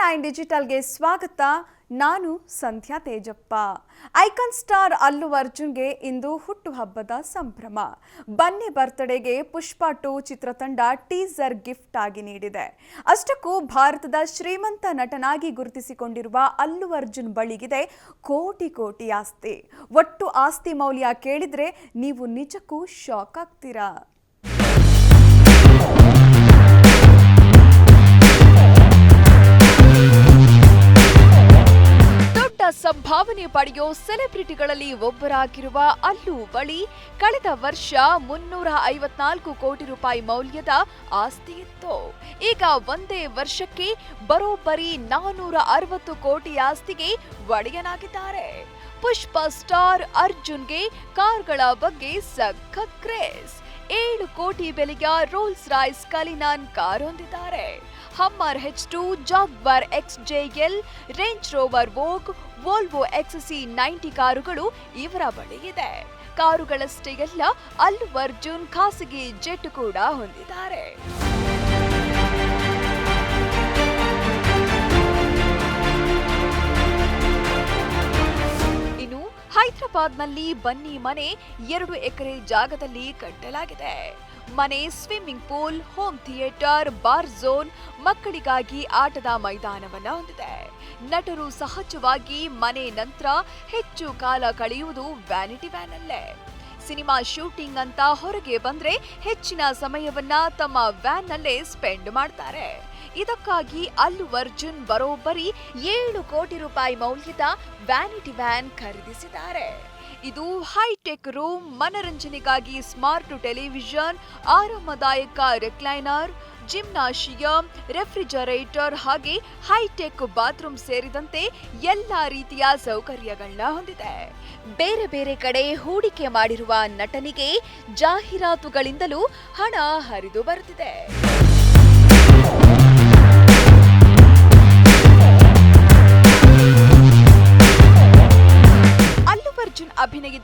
Nine ಡಿಜಿಟಲ್ಗೆ ಸ್ವಾಗತ. ನಾನು ಸಂಧ್ಯಾ Tejappa. Icon star ಅಲ್ಲು ಅರ್ಜುನ್ಗೆ ಇಂದು ಹುಟ್ಟುಹಬ್ಬದ ಸಂಭ್ರಮ. ಬನ್ನಿ ಬರ್ತ್ಡೇಗೆ ಪುಷ್ಪ ಟು ಚಿತ್ರತಂಡ ಟೀಸರ್ ಗಿಫ್ಟ್ ಆಗಿ ನೀಡಿದೆ. ಅಷ್ಟಕ್ಕೂ ಭಾರತದ ಶ್ರೀಮಂತ ನಟನಾಗಿ ಗುರುತಿಸಿಕೊಂಡಿರುವ ಅಲ್ಲು ಅರ್ಜುನ್ ಬಳಿಗಿದೆ ಕೋಟಿ ಕೋಟಿ ಆಸ್ತಿ. ಒಟ್ಟು ಆಸ್ತಿ ಮೌಲ್ಯ ಕೇಳಿದ್ರೆ ನೀವು ನಿಜಕ್ಕೂ ಶಾಕ್ ಆಗ್ತೀರಾ? ಸಂಭಾವನೆ ಪಡೆಯೋ ಸೆಲೆಬ್ರಿಟಿಗಳಲ್ಲಿ ಒಬ್ಬರಾಗಿರುವ ಅಲ್ಲು ಬಳಿ ಕಳೆದ ವರ್ಷ ಮುನ್ನೂರ ಐವತ್ನಾಲ್ಕು ಕೋಟಿ ರೂಪಾಯಿ ಮೌಲ್ಯದ ಆಸ್ತಿ ಇತ್ತು. ಈಗ ಒಂದೇ ವರ್ಷಕ್ಕೆ ಬರೋಬ್ಬರಿ ನಾನೂರ ಅರವತ್ತು ಕೋಟಿ ಆಸ್ತಿಗೆ ಒಡೆಯನಾಗಿದ್ದಾರೆ. ಪುಷ್ಪ ಸ್ಟಾರ್ ಅರ್ಜುನ್ಗೆ ಕಾರ್ಗಳ ಬಗ್ಗೆ ಸಖತ್ ಕ್ರೇಸ್ ಏಳು ಕೋಟಿ ಬೆಲೆಯ ರೋಲ್ಸ್ ರಾಯ್ಸ್ ಕಲಿನಾನ್ ಕಾರ್ ಹೊಂದಿದ್ದಾರೆ. Hummer H two, Jaguar X J L, Range Rover Vogue Volvo XC ninety ಕಾರುಗಳು ಇವರ ಬಳಿ ಇದೆ. ಕಾರುಗಳಷ್ಟೇ ಅಲ್ಲ, ಅಲ್ಲು ಅರ್ಜುನ್ ಖಾಸಗಿ ಜೆಟ್ ಕೂಡ ಹೊಂದಿದ್ದಾರೆ. ಹೈದರಾಬಾದ್ನಲ್ಲಿ ಬನ್ನಿ ಮನೆ ಎರಡು ಎಕರೆ ಜಾಗದಲ್ಲಿ ಕಟ್ಟಲಾಗಿದೆ. ಮನೆ, swimming pool, home theatre, bar zone ಮಕ್ಕಳಿಗಾಗಿ ಆಟದ ಮೈದಾನವನ್ನು ಹೊಂದಿದೆ. ನಟರು ಸಹಜವಾಗಿ ಮನೆ ನಂತರ ಹೆಚ್ಚು ಕಾಲ ಕಳೆಯುವುದು ವ್ಯಾನಿಟಿ ವ್ಯಾನಲ್ಲೇ. ಸಿನಿಮಾ ಶೂಟಿಂಗ್ ಅಂತ ಹೊರಗೆ ಬಂದ್ರೆ ಹೆಚ್ಚಿನ ಸಮಯವನ್ನ ತಮ್ಮ ವ್ಯಾನ್ ನಲ್ಲೇ ಸ್ಪೆಂಡ್ ಮಾಡ್ತಾರೆ. ಇದಕ್ಕಾಗಿ ಅಲ್ಲು ಅರ್ಜುನ್ ಬರೋಬ್ಬರಿ ಏಳು ಕೋಟಿ ರೂಪಾಯಿ ಮೌಲ್ಯದ ವ್ಯಾನಿಟಿ ವ್ಯಾನ್ ಖರೀದಿಸಿದ್ದಾರೆ. ಇದು ಹೈಟೆಕ್ ರೂಮ್ ಮನರಂಜನೆಗಾಗಿ ಸ್ಮಾರ್ಟ್ ಟೆಲಿವಿಷನ್ ಆರಾಮದಾಯಕ ರೆಕ್ಲೈನರ್ ಜಿಮ್ನಾಶಿಯಂ ರೆಫ್ರಿಜರೇಟರ್ ಹಾಗೆ ಹೈಟೆಕ್ ಬಾತ್ರೂಮ್ ಸೇರಿದಂತೆ ಎಲ್ಲ ರೀತಿಯ ಸೌಕರ್ಯಗಳನ್ನ ಹೊಂದಿದೆ. ಬೇರೆ ಬೇರೆ ಕಡೆ ಹೂಡಿಕೆ ಮಾಡಿರುವ ನಟನಿಗೆ ಜಾಹೀರಾತುಗಳಿಂದಲೂ ಹಣ ಹರಿದು ಬರುತ್ತಿದೆ.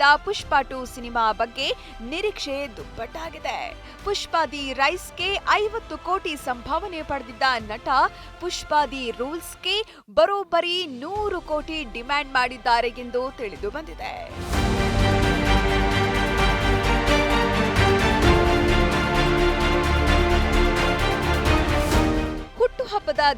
ಅಭಿನಯದ ಪುಷ್ಪ ಟು ಸಿನಿಮಾ ಬಗ್ಗೆ ನಿರೀಕ್ಷೆ ದುಪ್ಪಟ್ಟಾಗಿದೆ. ಪುಷ್ಪ ದಿ ರೈಸ್ಗೆ ಐವತ್ತು ಕೋಟಿ ಸಂಭಾವನೆ ಪಡೆದಿದ್ದ ನಟ ಪುಷ್ಪ ದಿ ರೂಲ್ಸ್ಗೆ ಬರೋಬ್ಬರಿ ನೂರು ಕೋಟಿ ಡಿಮ್ಯಾಂಡ್ ಮಾಡಿದ್ದಾರೆ ಎಂದು ತಿಳಿದು ಬಂದಿದೆ.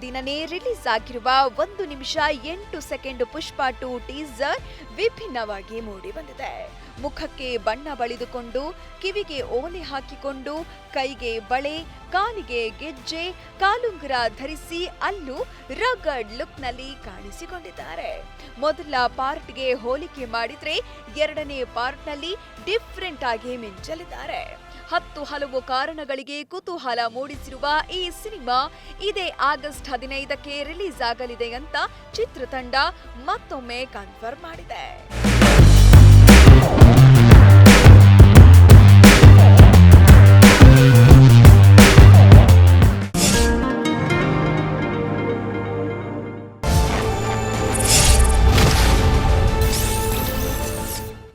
ದಿನನೇ ರಿಲೀಸ್ ಆಗಿರುವ ಒಂದು ನಿಮಿಷ ಎಂಟು ಸೆಕೆಂಡ್ ಪುಷ್ಪ ಟು ಟೀಸರ್ ವಿಭಿನ್ನವಾಗಿ ಮೂಡಿ ಬಂದಿದೆ. ಮುಖಕ್ಕೆ ಬಣ್ಣ ಬಳಿದುಕೊಂಡು, ಕಿವಿಗೆ ಓಲೆ ಹಾಕಿಕೊಂಡು, ಕೈಗೆ ಬಳೆ, ಕಾಲಿಗೆ ಗೆಜ್ಜೆ, ಕಾಲುಂಗುರ ಧರಿಸಿ ಅಲ್ಲೂ ರಗಡ್ ಲುಕ್ನಲ್ಲಿ ಕಾಣಿಸಿಕೊಂಡಿದ್ದಾರೆ. ಮೊದಲ ಪಾರ್ಟ್ಗೆ ಹೋಲಿಕೆ ಮಾಡಿದ್ರೆ ಎರಡನೇ ಪಾರ್ಟ್ನಲ್ಲಿ ಡಿಫ್ರೆಂಟ್ ಆಗಿ ಮಿಂಚಲಿದ್ದಾರೆ ಹತ್ತು ಹಲವು ಕಾರಣಗಳಿಗೆ ಕುತೂಹಲ ಮೂಡಿಸಿರುವ ಈ ಸಿನಿಮಾ ಇದೇ ಆಗಸ್ಟ್ ಹದಿನೈದಕ್ಕೆ ರಿಲೀಸ್ ಆಗಲಿದೆ ಅಂತ ಚಿತ್ರತಂಡ ಮತ್ತೊಮ್ಮೆ ಕನ್ಫರ್ಮ್ ಮಾಡಿದೆ.